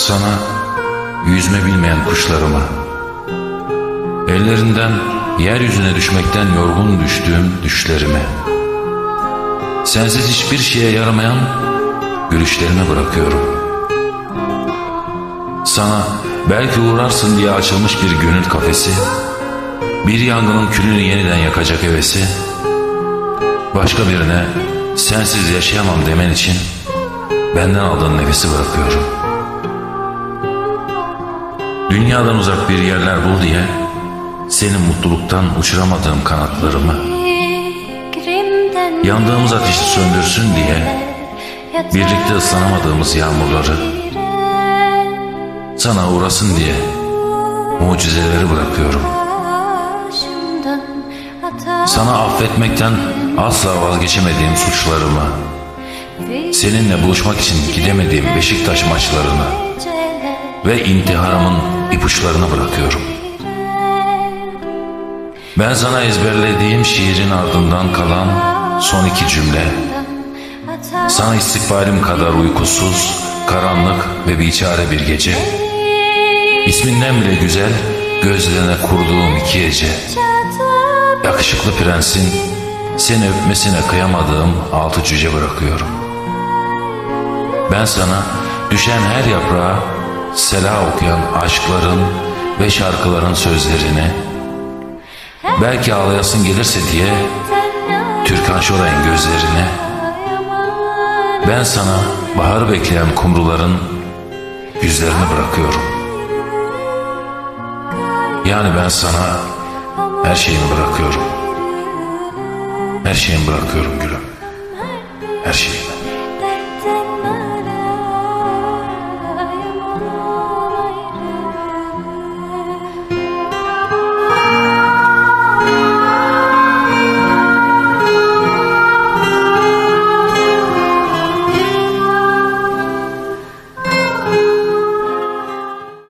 Sana yüzme bilmeyen kuşlarıma, ellerinden yeryüzüne düşmekten yorgun düştüğüm düşlerime, sensiz hiçbir şeye yaramayan gülüşlerime bırakıyorum. Sana belki uğrarsın diye açılmış bir gönül kafesi, bir yangının külünü yeniden yakacak hevesi, başka birine sensiz yaşayamam demen için benden aldığın nefesi bırakıyorum. Dünyadan uzak bir yerler bul diye senin mutluluktan uçuramadığım kanatlarımı, yandığımız ateşi söndürsün diye birlikte ıslanamadığımız yağmurları, sana uğrasın diye mucizeleri bırakıyorum. Sana affetmekten asla vazgeçemediğim suçlarımı, seninle buluşmak için gidemediğim Beşiktaş maçlarını ve intiharımın ipuçlarını bırakıyorum. Ben sana ezberlediğim şiirin ardından kalan son iki cümle, sana istikbalim kadar uykusuz, karanlık ve biçare bir gece, isminden bile güzel, gözlerine kurduğum iki gece, yakışıklı prensin seni öpmesine kıyamadığım altı cüce bırakıyorum. Ben sana düşen her yaprağa sela okuyan aşkların ve şarkıların sözlerini, belki ağlayasın gelirse diye Türkan Şoray'ın gözlerine, ben sana bahar bekleyen kumruların yüzlerini bırakıyorum. Yani ben sana her şeyimi bırakıyorum. Her şeyimi bırakıyorum gülüm.